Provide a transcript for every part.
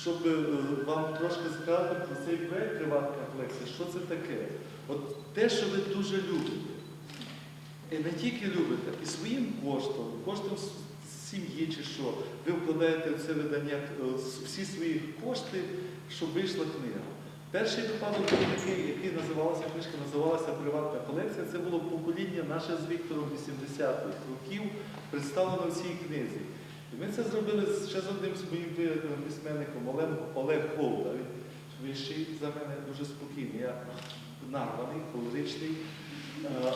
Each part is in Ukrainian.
щоб е, вам трошки сказати про цей проєкт приватна колекція, що це таке? От те, що ви дуже любите. І не тільки любите, і своїм коштом, коштом сім'ї чи що, ви вкладаєте в це видання е, всі свої кошти, щоб вийшла книга. Перший випадок був такий, який називався, книжка називалася Приватна колекція. Це було покоління наше з Віктором 80-х років, представлено в цій книзі. Ми це зробили ще з одним виявленим письменником Олег, Олег Голда. Він вищий за мене дуже спокійний. Я нарваний, колоричний, е, е,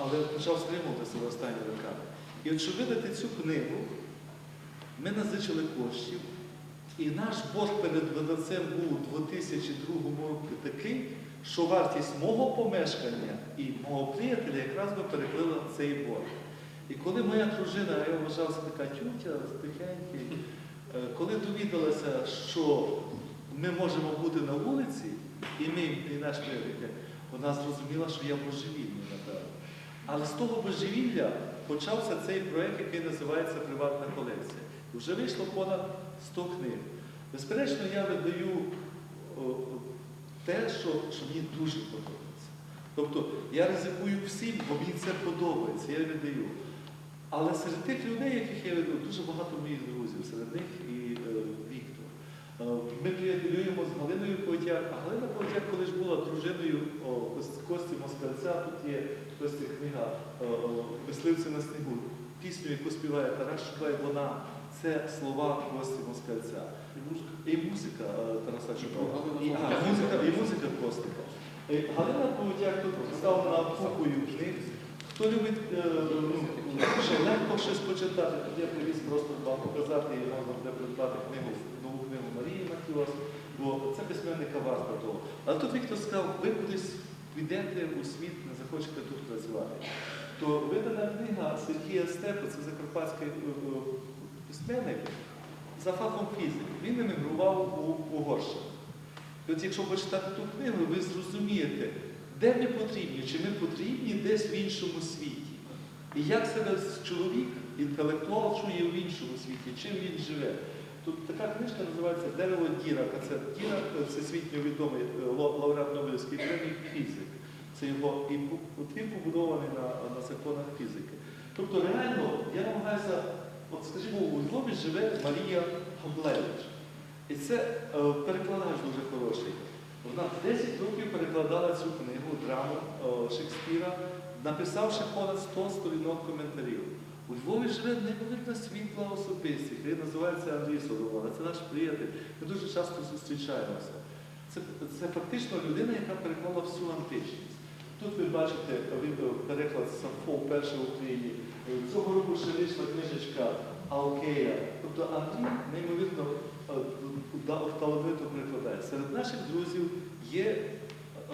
але почав стримуватися в останні роки. І от щоб видати цю книгу, ми назичили коштів, і наш борг перед видавцем був у 2002 році такий, що вартість мого помешкання і мого приятеля якраз би перекрила цей борг. І коли моя дружина, я вважався така тютя, тихенький, е, коли довідалася, що ми можемо бути на вулиці, і ми, і наш приятель, вона зрозуміла, що я божевільний, напевно. Але з того божевілля почався цей проєкт, який називається Приватна колекція. І вже вийшло понад 100 книг. Безперечно, я видаю те, що, що мені дуже подобається. Тобто я ризикую всім, бо мені це подобається, я видаю. Але серед тих людей, яких я веду, дуже багато моїх друзів, серед них і е, Віктор. Е, Ми приятелюємо з Галиною Ковтяк, а Галина Ковтяк колись була дружиною о, Кос- Кості Москальця, тут є Кості книга о, Мисливці на снігу. Пісню, яку співає Тарас Чубай, вона це слова Кості Москальця. І музика е, Тараса Чубая. І, а, музика, і музика Костика. Е, Галина Ковтяк тут представлена купою книг. Хто любить е, ну, ще щось почитати, тут я привіз просто вам показати, і можна буде придбати книгу, нову книгу Марії Матіос, бо це письменника варта того. Але тут Віктор сказав, ви кудись підете у світ, не захочете тут працювати. То видана книга Сергія Степа, це закарпатський е, е, письменник, за фахом фізики. Він емігрував у Угорщину. І от якщо почитати ту книгу, ви зрозумієте, де ми потрібні, чи ми потрібні десь в іншому світі. І як себе чоловік, інтелектуал чує в іншому світі, чим він живе. Тут така книжка називається Дерево Дірака. Це Дірак, всесвітньо відомий е, лауреат Нобелівської премії фізик. Це його і побудований на, на законах фізики. Тобто реально я намагаюся, от скажімо, у Львові живе Марія Габлевич. І це е, перекладач дуже хороший. Вона 10 років перекладала цю книгу, драму е, Шекспіра, написавши понад 100 сторінок коментарів. У Львові живе неймовірно світла особистість, який називається Андрій Соломона. Це наш приятель. Ми дуже часто зустрічаємося. Це, це фактично людина, яка переклала всю античність. Тут ви бачите переклад Сафо вперше в Україні. Цього року ще вийшла книжечка Алкея. Тобто Андрій неймовірно е, талановито перекладає. Серед наших друзів є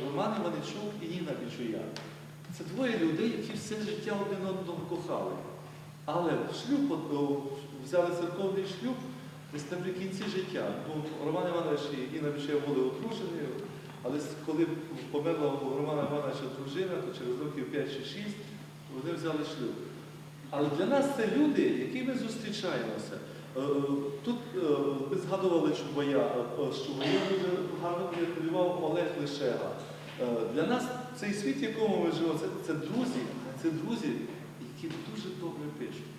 Роман Іваничук і Ніна Бічуян. Це двоє людей, які все життя один одного кохали. Але шлюб взяли церковний шлюб десь наприкінці життя. Ну, Роман Іванович і Інна Бічуя були одружені, але коли померла у Романа Івановича дружина, то через років 5 чи 6 вони взяли шлюб. Але для нас це люди, які ми зустрічаємося. Е, е, Тут е, ви згадували Чубая, е, е, з дуже гарно приятелював Олег Лишега. Е, Для нас цей світ, в якому ми живемо, це, це друзі, це друзі, які дуже добре пишуть.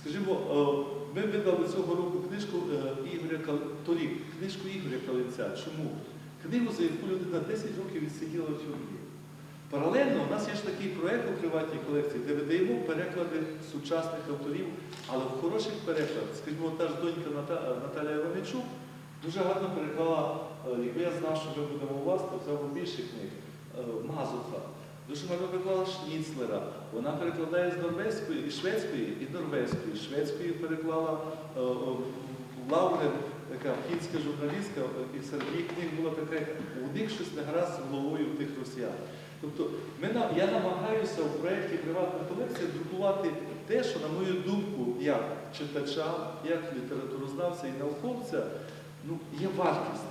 Скажімо, е, ми видали цього року книжку е, Ігоря торік, книжку Ігоря Калинця. Чому? Книгу, за яку людина 10 років відсиділа в тюрмі. Паралельно у нас є ж такий проєкт у приватній колекції, де видаємо переклади сучасних авторів, але в хороших перекладах. Скажімо, та ж донька Ната- Наталя Іваничук дуже гарно переклала, е, якби я знав, що ми будемо у вас, то взяв би більше книг. Е, Мазуха. Дуже гарно переклала Шніцлера. Вона перекладає з норвезької, і шведської, і норвезької. Шведської переклала е, Лаурен, така фінська журналістка, і серед її книг була така, у них щось не гаразд з головою тих росіян. Тобто ми, я намагаюся в проєкті Приватна колекція друкувати те, що, на мою думку, як читача, як літературознавця і науковця, ну, є вартість.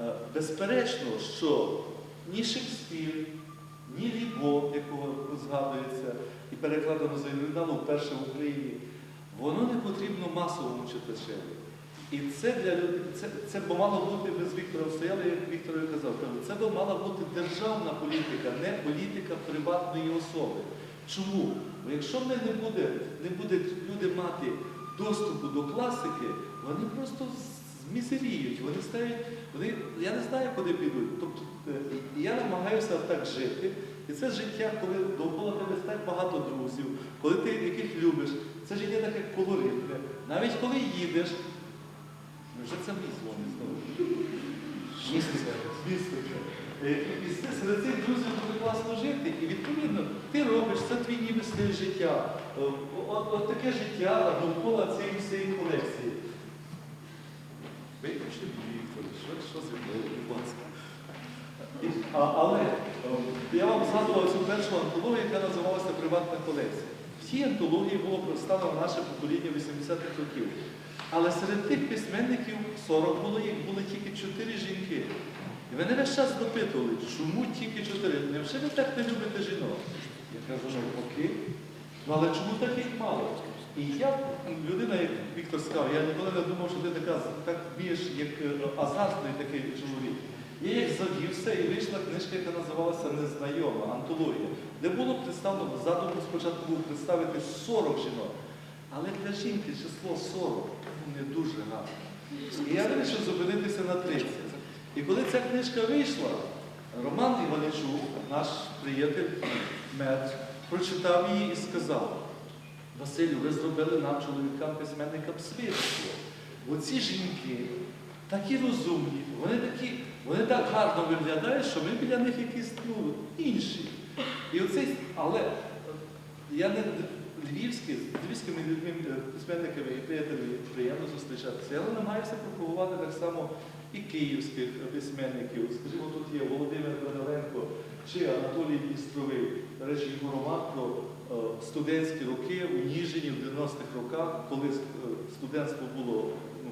Е, Безперечно, що ні Шекспір, ні Лібо, якого згадується і перекладено за оригіналу вперше в Україні, воно не потрібно масовому читачеві. І це для людей, це, це б мало бути, ми з Віктором стояли, як Віктор казав, це б мала бути державна політика, не політика приватної особи. Чому? Бо якщо ми не буде, не будуть люди мати доступу до класики, вони просто змізеріють, вони стають, вони, я не знаю, куди підуть. Тобто е, я намагаюся так жити. І це життя, коли довкола тебе так багато друзів, коли ти яких любиш, це життя таке колоритне. Навіть коли їдеш, вже це мій дзвонить знову. Містика. Містика. Е, І серед цих друзів дуже класно жити. І відповідно ти робиш, це твій ніби стиль життя. Е, От, от таке життя довкола цієї всієї колекції. Виключно Віктор, що, зі будь ласка. Але я вам згадував цю першу антологію, яка називалася Приватна колекція. В цій антології було представлено наше покоління 80-х років. Але серед тих письменників 40 було, їх були тільки 4 жінки. І мене весь час допитували, чому тільки 4? Невже ви так не любите жінок? Я кажу, ну окей. Ну але чому таких мало? І я, людина, як Віктор сказав, я ніколи не думав, що ти така так вмієш, як е, азартний такий чоловік. Я як завівся і вийшла книжка, яка називалася Незнайома, антологія, де було представлено, задумку спочатку був представити 40 жінок. Але для жінки число 40 ну, не дуже гарно. І я вирішив зупинитися на 30. І коли ця книжка вийшла, Роман Іваничук, наш приятель, мед, прочитав її і сказав, Василю, ви зробили нам, чоловікам, письменникам свідоцтво. Бо ці жінки такі розумні, вони такі, вони так гарно виглядають, що ми біля них якісь ну, інші. І оцей, але е, я не львівський, з львівськими людьми, е, письменниками і приятелями приємно зустрічатися. Я намагаюся пропагувати так само і київських письменників. Скажімо, тут є Володимир Даниленко чи Анатолій Дністровий. Речі, його про студентські роки у Ніжині в 90-х роках, коли е, студентство було, ну,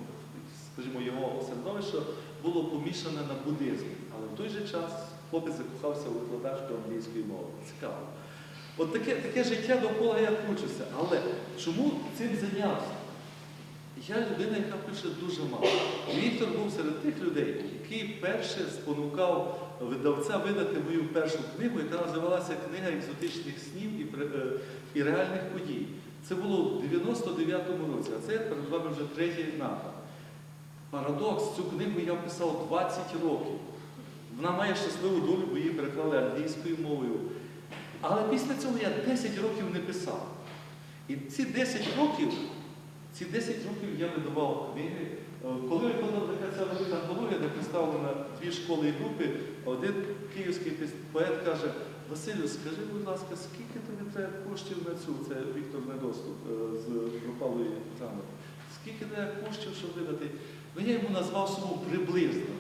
скажімо, його середовище було помішане на буддизмі. Але в той же час хлопець закохався у викладачку англійської мови. Цікаво. От таке, таке життя довкола я кручуся. Але чому цим зайнявся? Я людина, яка пише дуже мало. Віктор був серед тих людей, який перше спонукав видавця видати мою першу книгу, яка називалася Книга екзотичних снів і, е, і реальних подій. Це було в 99-му році, а це перед вами вже третій напад. Парадокс, цю книгу я писав 20 років. Вона має щасливу долю, бо її переклали англійською мовою. Але після цього я 10 років не писав. І ці 10 років, ці 10 років я видавав книги. Е, Коли виходила ця велика антологія, де представлена дві школи і групи, один київський поет каже, Василю, скажи, будь ласка, скільки тобі треба коштів на цю, це Віктор Недоступ е, з пропалої програми. Скільки треба коштів, щоб видати? Ну я йому назвав суму приблизно.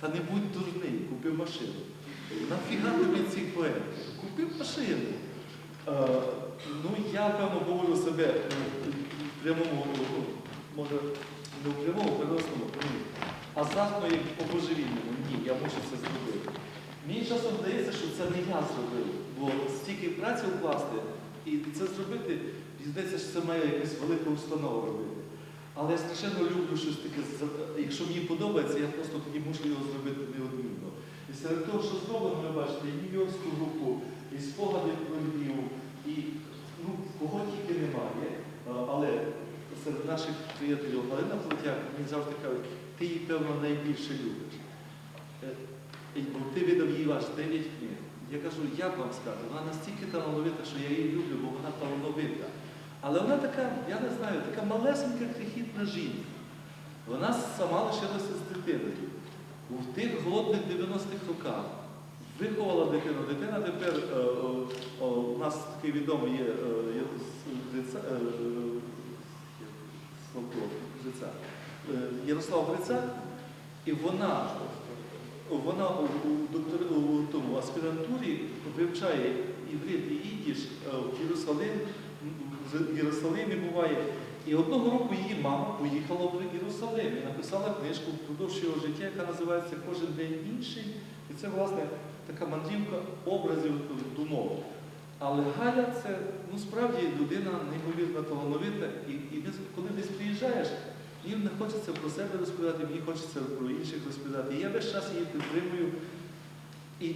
Та не будь дурний, купив машину. Нафіга тобі ці поети? Купив машину. Е, ну, я, певно, говорю себе ну, в прямому, може, не в прямому, в переносному, ні. По божевільному. Ні, я мушу це зробити. Мені часом здається, що це не я зробив, бо стільки праці вкласти і це зробити, мені здається, що це має якась велика установа робити. Але я страшенно люблю щось таке, якщо мені подобається, я просто тоді мушу його зробити неодмінно. І серед того, що зроблено, ви бачите, і Нью-Йоркську групу, і спогади про Львів, і ну, кого тільки немає. Але серед наших приятелів Галина Плотяк мені завжди кажуть, ти її, певно, найбільше любиш. Е, бо Ти видав їй аж 9 книг. Я кажу, як вам сказати, вона настільки талановита, що я її люблю, бо вона талановита. Але вона така, я не знаю, така малесенька крихітна жінка. Вона сама лишилася з дитиною. У тих голодних 90-х роках виховала дитину. Дитина тепер, е, о, о, у нас такий відомий є, е, є з Гриця, е, Ярослав Грицак, і вона, вона у, у, у тому аспірантурі вивчає іврит і ідіш е, в Єрусалим, в Єрусалимі буває. І одного року її мама поїхала в Єрусалим і написала книжку впродовж його життя, яка називається Кожен день інший. І це, власне, така мандрівка образів думок. Але Галя це ну, справді людина неймовірно талановита. І, і коли десь Мені не хочеться про себе розповідати, мені хочеться про інших розповідати. І я весь час її підтримую. І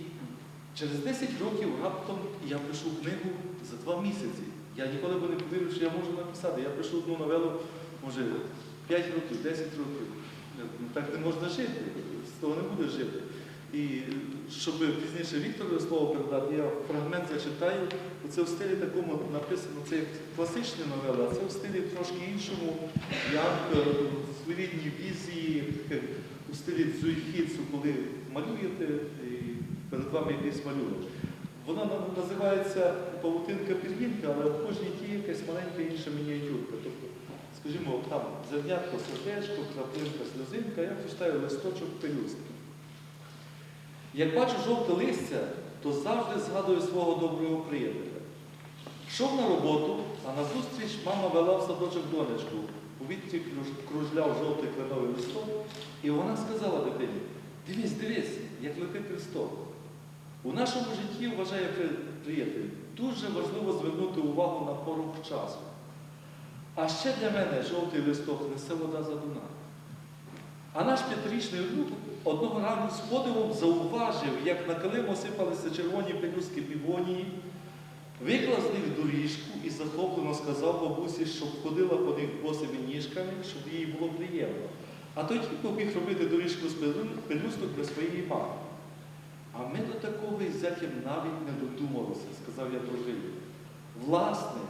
через 10 років раптом я пишу книгу за два місяці. Я ніколи б не повірив, що я можу написати. Я пишу одну новелу, може, 5 років, 10 років. Так не можна жити, з того не буде жити. І щоб пізніше Віктору слово передати, я фрагмент зачитаю. Це в стилі такому написано, це як класичні новели, а це в стилі трошки іншому, як е, в своєрідній візії, у стилі дзуйхіцу, коли малюєте і перед вами якийсь малюнок. Вона називається павутинка пір'їнка, але в кожній ті якась маленька інша мініатюрка. Тобто, скажімо, там зернятко, сердечко, краплинка, сльозинка, я читаю листочок пелюстки. Як бачу жовте листя, то завжди згадую свого доброго приятеля. Йшов на роботу, а назустріч мама вела в садочок донечку. У вітці кружляв жовтий кленовий листок, і вона сказала дитині, дивись, дивись, як летить листок. У нашому житті, вважає при- приятель, дуже важливо звернути увагу на порог часу. А ще для мене жовтий листок несе вода за Дуна. А наш п'ятирічний внук одного ранку з подивом зауважив, як на килим осипалися червоні пелюстки півонії, виклав з них доріжку і захоплено сказав бабусі, щоб ходила по них босими ніжками, щоб їй було приємно. А тоді побіг робити доріжку з пелюсток для своєї мами. А ми до такого із зятям навіть не додумалися, сказав я дружині. Власне,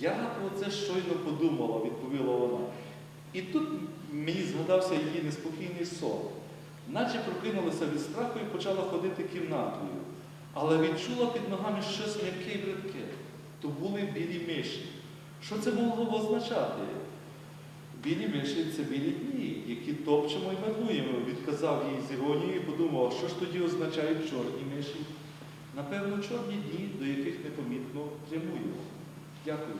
я про це щойно подумала, відповіла вона. І тут мені згадався її неспокійний сон. Наче прокинулася від страху і почала ходити кімнатою, але відчула під ногами щось м'яке і бридке. То були білі миші. Що це могло означати? Білі миші це білі дні, які топчемо і марнуємо, відказав їй з іронією і подумав, що ж тоді означають чорні миші? Напевно, чорні дні, до яких непомітно прямуємо. Дякую.